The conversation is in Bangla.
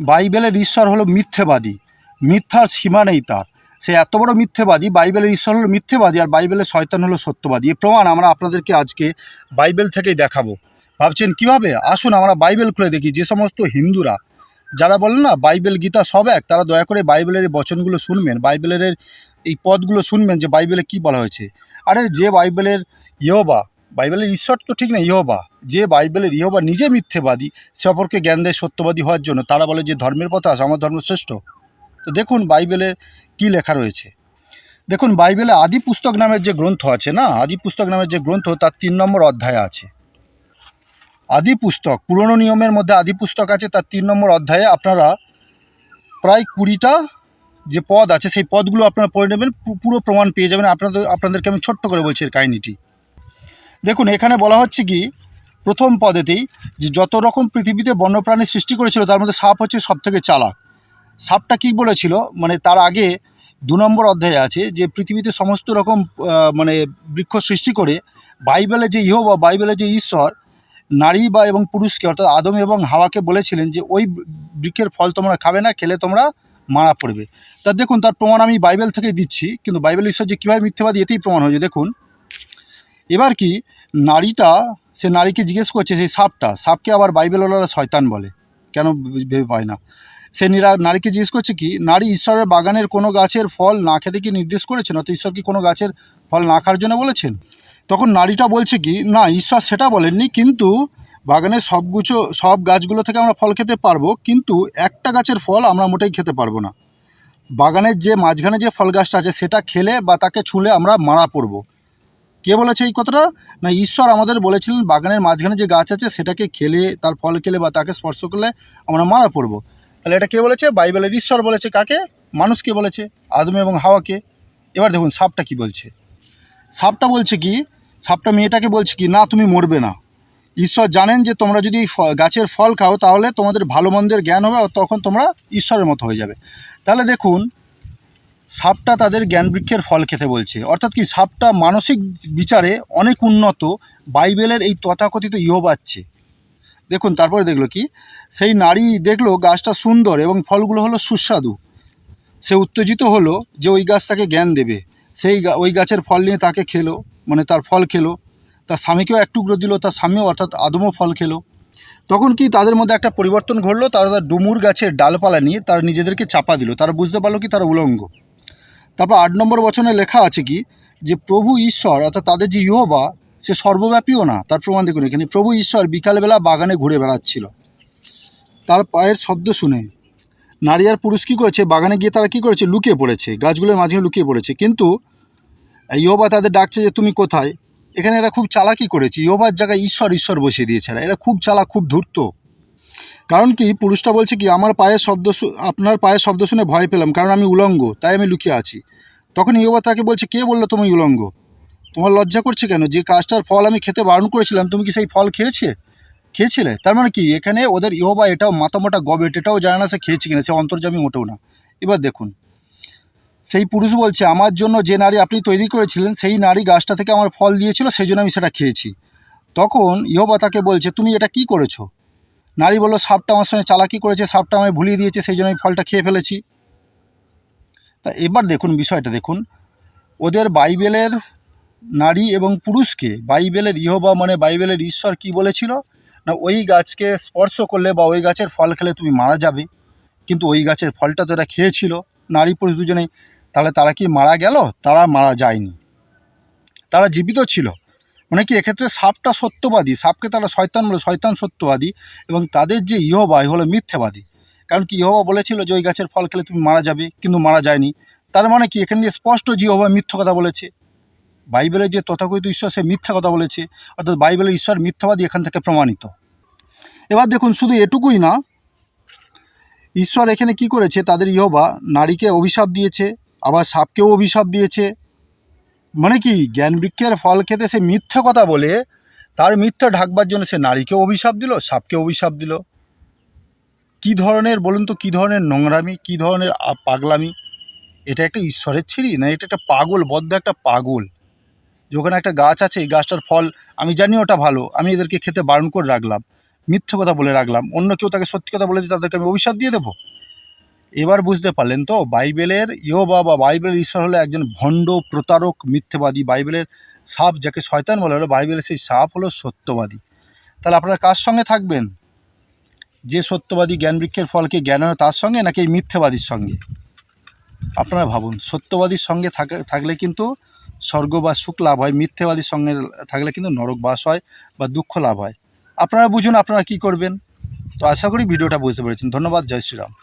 বাইবেলের ঈশ্বর হলো মিথ্যেবাদী। মিথ্যার সীমা নেই তার। সে এত বড় মিথ্যেবাদী, বাইবেলের ঈশ্বর হলো মিথ্যেবাদী আর বাইবেলের শয়তান হলো সত্যবাদী। এই প্রমাণ আমরা আপনাদেরকে আজকে বাইবেল থেকেই দেখাবো। ভাবছেন কীভাবে? আসুন আমরা বাইবেল খুলে দেখি, যে সমস্ত হিন্দুরা, যারা বলেন না, বাইবেল, গীতা সব এক, তারা দয়া করে বাইবেলের বচনগুলো শুনবেন, বাইবেলের এই পদগুলো শুনবেন যে বাইবেলে কি বলা হয়েছে। আরে যে বাইবেলের ইহবা বাইবেলের ঈশ্বর তো ঠিক না, ইহবা। যে বাইবেলের ইহবা নিজে মিথ্যেবাদী, সে অপরকে জ্ঞান দেয় সত্যবাদী হওয়ার জন্য। তারা বলে যে ধর্মের পথে আস, আমার ধর্ম শ্রেষ্ঠ। তো দেখুন বাইবেলে কি লেখা রয়েছে। দেখুন, বাইবেলে আদি পুস্তক নামের যে গ্রন্থ আছে না, আদি পুস্তক নামের যে গ্রন্থ, তার তিন নম্বর অধ্যায়ে আছে। আদি পুস্তক, পুরনো নিয়মের মধ্যে আদি পুস্তক আছে, তার তিন নম্বর অধ্যায়ে আপনারা প্রায় কুড়িটা যে পদ আছে, সেই পদগুলো আপনারা পড়ে নেবেন পুরো প্রমাণ পেয়ে যাবেন। আপনাদের, আপনাদেরকে আমি ছোট্ট করে বলছি এর কাহিনিটি। দেখুন, এখানে বলা হচ্ছে কি, প্রথম পদেতেই যে যত রকম পৃথিবীতে বন্যপ্রাণী সৃষ্টি করেছিল, তার মধ্যে সাপ হচ্ছে সব থেকে চালাক। সাপটা কী বলেছিল? মানে তার আগে দু নম্বর অধ্যায়ে আছে যে, পৃথিবীতে সমস্ত রকম মানে বৃক্ষ সৃষ্টি করে বাইবেলে যে ইহ বা বাইবেলে যে ঈশ্বর, নারী বা এবং পুরুষকে, অর্থাৎ আদম এবং হাওয়াকে বলেছিলেন যে, ওই বৃক্ষের ফল তোমরা খাবে না, খেলে তোমরা মারা পড়বে। তা দেখুন, তার প্রমাণ আমি বাইবেল থেকেই দিচ্ছি, কিন্তু বাইবেল ঈশ্বর যে কীভাবে মিথ্যেবাদী, এতেই প্রমাণ হয়েছে। দেখুন এবার কি নারীটা, সে নারীকে জিজ্ঞেস করছে, সেই সাপটা, সাপকে আবার বাইবেলওয়ালারা শয়তান বলে। কেন ভেবে পায় না? সে নিরা, নারীকে জিজ্ঞেস করছে কি, নারী ঈশ্বরের বাগানের কোনো গাছের ফল না খেতে কি নির্দেশ করেছেন? অত ঈশ্বর কি কোনো গাছের ফল না খাওয়ার জন্য বলেছেন? তখন নারীটা বলছে কি, না, ঈশ্বর সেটা বলেননি, কিন্তু বাগানের সবগুছো, সব গাছগুলো থেকে আমরা ফল খেতে পারব, কিন্তু একটা গাছের ফল আমরা মোটেই খেতে পারব না। বাগানের যে মাঝখানে যে ফল গাছটা আছে, সেটা খেলে বা তাকে ছুঁলে আমরা মারা পড়ব। কে বলেছে এই কথাটা? না, ঈশ্বর আমাদের বলেছিলেন, বাগানের মাঝখানে যে গাছ আছে সেটাকে খেলে, তার ফল খেলে বা তাকে স্পর্শ করলে আমরা মারা পড়ব তাহলে এটা কে বলেছে? বাইবেলের ঈশ্বর বলেছে কাকে? মানুষকে বলেছে, আদম এবং হাওয়াকে। এবার দেখুন, সাপটা কি বলছে? সাপটা বলছে কি? সাপটা মেয়েটাকে বলছে কি, না, তুমি মরবে না। ঈশ্বর জানেন যে তোমরা যদি গাছের ফল খাও, তাহলে তোমাদের ভালো মন্দের জ্ঞান হবে আর তখন তোমরা ঈশ্বরের মতো হয়ে যাবে। তাহলে দেখুন সাপটা তাদের জ্ঞান বৃক্ষের ফল খেতে বলছে। অর্থাৎ কি, সাপটা মানসিক বিচারে অনেক উন্নত। বাইবেলের এই তথাকথিত ইহ পাচ্ছে দেখুন, তারপরে দেখল কি, সেই নারী দেখল গাছটা সুন্দর এবং ফলগুলো হলো সুস্বাদু। সে উত্তেজিত হলো যে ওই গাছ তাকে জ্ঞান দেবে। সেই ওই গাছের ফল নিয়ে তাকে খেলো মানে তার ফল খেলো। তার স্বামীকেও এক টুকরো দিল, তার স্বামীও অর্থাৎ আদমও ফল খেলো। তখন কি তাদের মধ্যে একটা পরিবর্তন ঘটলো? তারা তার ডুমুর গাছের ডালপালা নিয়ে তারা নিজেদেরকে চাপা দিল। তারা বুঝতে পারল কি, তারা উলঙ্গ। তারপর আট নম্বর বচনে লেখা আছে কি? যে প্রভু ঈশ্বর, অর্থাৎ তাদের যে ইহবা, সে সর্বব্যাপীও না। তার প্রমাণ দেখুন এখানে। প্রভু ঈশ্বর বিকালবেলা বাগানে ঘুরে বেড়াচ্ছিল। তার পায়ের শব্দ শুনে নারী আর পুরুষ কী করেছে? বাগানে গিয়ে তারা কী করেছে? লুকিয়ে পড়েছে। গাছগুলোর মাঝে লুকিয়ে পড়েছে। কিন্তু ইহবা তাদের ডাকছে যে, তুমি কোথায়? এখানে এরা খুব চালাকি করেছে। ইহবার জায়গায় ঈশ্বর ঈশ্বর বসিয়ে দিয়েছে এরা খুব চালাক, খুব ধূর্ত। কারণ কি, পুরুষটা বলছে কি, আমার পায়ের শব্দ আপনার পায়ের শব্দ শুনে ভয় পেলাম, কারণ আমি উলঙ্গ, তাই আমি লুকিয়ে আছি। তখন ইহবা তাকে বলছে, কে বলল তুমি উলঙ্গ? তোমার লজ্জা করছে কেন? যে কাজটার ফল আমি খেতে বারণ করেছিলাম, তুমি কি সেই ফল খেয়েছে? খেয়েছিলে? তার মানে কি, এখানে ওদের ইহবা এটাও মাতামোটা গবেট, এটাও জানে না সে খেয়েছে কিনা, সে অন্তর্জামী মোটেও না। এবার দেখুন, সেই পুরুষ বলছে, আমার জন্য যে নারী আপনি তৈরি করেছিলেন, সেই নারী গাছটা থেকে আমার ফল দিয়েছিল, সেই জন্য আমি সেটা খেয়েছি। তখন ইহবা তাকে বলছে, তুমি এটা কি করেছ? নারী বলল, সাপটা আমার সঙ্গে চালাকি করেছে, সাপটা আমায় ভুলিয়ে দিয়েছে, সেই জন্য আমি ফলটা খেয়ে ফেলেছি। তা এবার দেখুন বিষয়টা, দেখুন। ওদের বাইবেলের নারী এবং পুরুষকে, বাইবেলের ইহবা মানে বাইবেলের ঈশ্বর কি বলেছিল? না, ওই গাছকে স্পর্শ করলে বা ওই গাছের ফল খেলে তুমি মারা যাবে, কিন্তু ওই গাছের ফলটা তো এরা খেয়েছিল, নারী পুরুষ দুজনেই। তাহলে তারা কি মারা গেল? তারা মারা যায়নি। তারা জীবিত ছিল। মানে কি, এক্ষেত্রে সাপটা সত্যবাদী, সাপকে তারা শয়তান বলে, শয়তান সত্যবাদী এবং তাদের যে ইহবা হলো মিথ্যাবাদী। কারণ কি, ইহবা বলেছিল যে ওই গাছের ফল খেলে তুমি মারা যাবে, কিন্তু মারা যায়নি। তার মানে কি, এখানে স্পষ্ট যে ইহবা মিথ্যা কথা বলেছে বাইবেলের যে তথাকথিত ঈশ্বর, সে মিথ্যা কথা বলেছে, অর্থাৎ বাইবেলের ঈশ্বর মিথ্যাবাদী এখান থেকে প্রমাণিত। এবার দেখুন, শুধু এটুকুই না, ঈশ্বর এখানে কি করেছে, তাদের ইহবা নারীকে অভিশাপ দিয়েছে, আবার সাপকেও অভিশাপ দিয়েছে মানে কি, জ্ঞান বৃক্ষের ফল খেতে সে মিথ্যা কথা বলে, তার মিথ্যা ঢাকবার জন্য সে নারীকে অভিশাপ দিল সাপকে অভিশাপ দিল। কি ধরনের, বলুন তো, কি ধরনের নোংরামি, কি ধরনের পাগলামি? এটা একটা ঈশ্বরের ছিরি না এটা একটা পাগল, বদ্ধ একটা পাগল? যে ওখানে একটা গাছ আছে, এই গাছটার ফল, আমি জানি ওটা ভালো, আমি এদেরকে খেতে বারণ করে রাখলাম, মিথ্যে কথা বলে রাখলাম, অন্য কেউ তাকে সত্যি কথা বলে তাদেরকে আমি অভিশাপ দিয়ে দেবো? এবার বুঝতে পারলেন তো, বাইবেলের ইয়োবা বা বাইবেলের ঈশ্বর হলো একজন ভণ্ড প্রতারক, মিথ্যেবাদী। বাইবেলের সাপ যাকে শয়তান বলে, হলো বাইবেলের সেই সাপ হলো সত্যবাদী। তাহলে আপনারা কার সঙ্গে থাকবেন? যে সত্যবাদী জ্ঞান বৃক্ষের ফলকে জ্ঞান হয় তার সঙ্গে, নাকি এই মিথ্যেবাদীর সঙ্গে? আপনারা ভাবুন, সত্যবাদীর সঙ্গে থাকা- থাকলে কিন্তু স্বর্গ বা সুখ লাভ হয়, মিথ্যেবাদীর সঙ্গে থাকলে কিন্তু নরক বাস হয় বা দুঃখ লাভ হয়। আপনারা বুঝুন, আপনারা কি করবেন? তো আশা করি ভিডিওটা বুঝতে পেরেছেন। ধন্যবাদ, জয় শ্রীরাম।